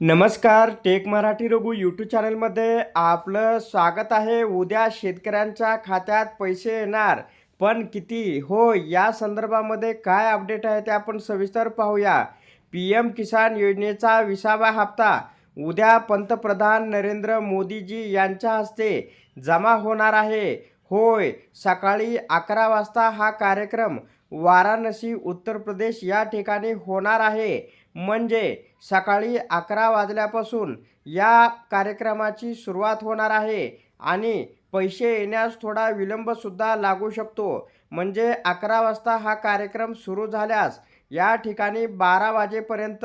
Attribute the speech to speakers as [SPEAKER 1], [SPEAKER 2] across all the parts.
[SPEAKER 1] नमस्कार take Marathi Raghu YouTube चॅनलमध्ये आपलं स्वागत आहे. उद्या शेतकऱ्यांच्या खात्यात पैसे येणार पण किती? हो या संदर्भामध्ये काय अपडेट आहे ते आपण सविस्तर पाहूया. पी एम किसान योजनेचा विसावा हप्ता उद्या पंतप्रधान नरेंद्र मोदीजी यांच्या हस्ते जमा होणार आहे. होय सकाळी अकरा वाजता हा कार्यक्रम वाराणसी उत्तर प्रदेश या ठिकाणी होणार आहे. म्हणजे सकाळी अकरा वाजल्यापासून या कार्यक्रमाची सुरुवात होणार आहे आणि पैसे येण्यास थोडा विलंबसुद्धा लागू शकतो. म्हणजे अकरा वाजता हा कार्यक्रम सुरू झाल्यास या ठिकाणी बारा वाजेपर्यंत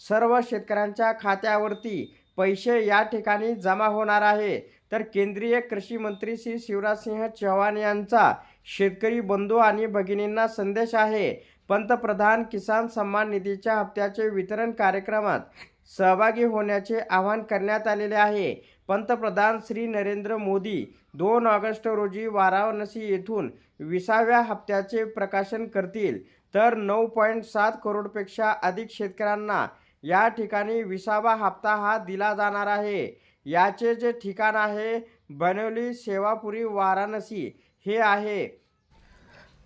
[SPEAKER 1] सर्व शेतकऱ्यांच्या खात्यावरती पैसे या ठिकाणी जमा होणार आहे. तर केंद्रीय कृषी मंत्री श्री शिवराजसिंह चौहान यांचा शेतकरी बंधू आणि भगिनींना संदेश आहे पंतप्रधान किसान सन्मान निधीच्या हप्त्याचे वितरण कार्यक्रमात सहभागी होण्याचे आवाहन करण्यात आलेले आहे. पंतप्रधान श्री नरेंद्र मोदी दोन ऑगस्ट रोजी वाराणसी येथून विसाव्या हप्त्याचे प्रकाशन करतील. तर नऊ पॉईंट सात करोडपेक्षा अधिक शेतकऱ्यांना या ठिकाणी विसावा हप्ता हा दिला जाणार आहे. याचे जे ठिकाण आहे बनवली सेवापुरी वाराणसी हे आहे.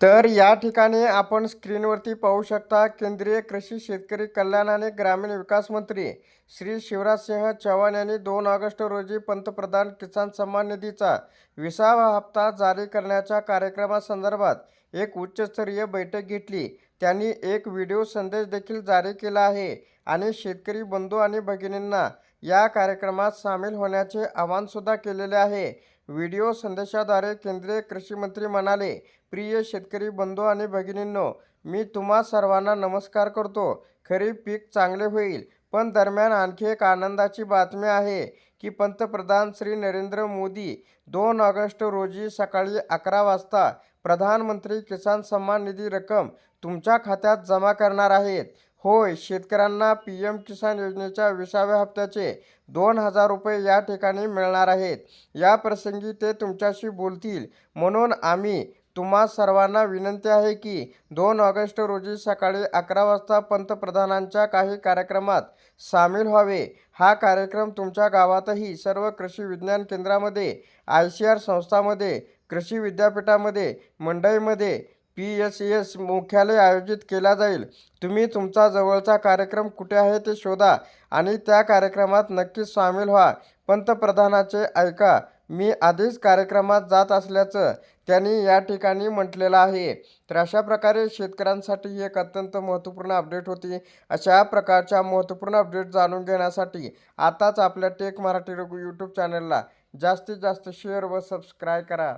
[SPEAKER 1] तर या ठिकाणी आपण स्क्रीनवरती पाहू शकता केंद्रीय कृषी शेतकरी कल्याण आणि ग्रामीण विकास मंत्री श्री शिवराजसिंह चौहान यांनी दोन ऑगस्ट रोजी पंतप्रधान किसान सन्मान निधीचा विसावा हप्ता जारी करण्याच्या कार्यक्रमासंदर्भात एक उच्चस्तरीय बैठक घेतली. त्यांनी एक व्हिडिओ संदेश देखील जारी केला आहे आणि शेतकरी बंधू आणि भगिनींना या कार्यक्रमात सामील होण्याचे आवाहनसुद्धा केलेले आहे. व्हिडिओ संदेशाद्वारे केंद्रीय कृषी मंत्री म्हणाले प्रिय शेतकरी बंधू आणि भगिनींनो मी तुम्हा सर्वांना नमस्कार करतो. खरीप पीक चांगले होईल पण दरम्यान आणखी एक आनंदाची बातमी आहे की पंतप्रधान श्री नरेंद्र मोदी दोन ऑगस्ट रोजी सकाळी अकरा वाजता प्रधानमंत्री किसान सन्मान निधी रक्कम तुमच्या खात्यात जमा करणार आहेत. होय शेतकऱ्यांना पी एम किसान योजनेच्या विसाव्या हप्त्याचे दोन हजार रुपये या ठिकाणी मिळणार आहेत. या प्रसंगी ते तुमच्याशी बोलतील. म्हणून आम्ही तुम्हा सर्वांना विनंती आहे की दोन ऑगस्ट रोजी सकाळी अकरा वाजता पंतप्रधानांच्या काही कार्यक्रमात सामील व्हावे. हा कार्यक्रम तुमच्या गावातही सर्व कृषी विज्ञान केंद्रामध्ये आय सी आर संस्थामध्ये कृषी विद्यापीठामध्ये मंडईमध्ये पी एस एस मुख्यालय आयोजित केला जाईल. तुम्ही तुमचा जवळचा कार्यक्रम कुठे आहे ते शोधा आणि त्या कार्यक्रमात नक्कीच सामील व्हा. पंतप्रधानाचे ऐका मी आधीच कार्यक्रमात जात असल्याचं त्यांनी या ठिकाणी म्हटलेलं आहे. तर अशा प्रकारे शेतकऱ्यांसाठी ही एक अत्यंत महत्त्वपूर्ण अपडेट होती. अशा प्रकारच्या महत्त्वपूर्ण अपडेट जाणून घेण्यासाठी आताच आपल्या टेक मराठी रघु यूट्यूब चॅनलला जास्तीत जास्त शेअर व सबस्क्राईब करा.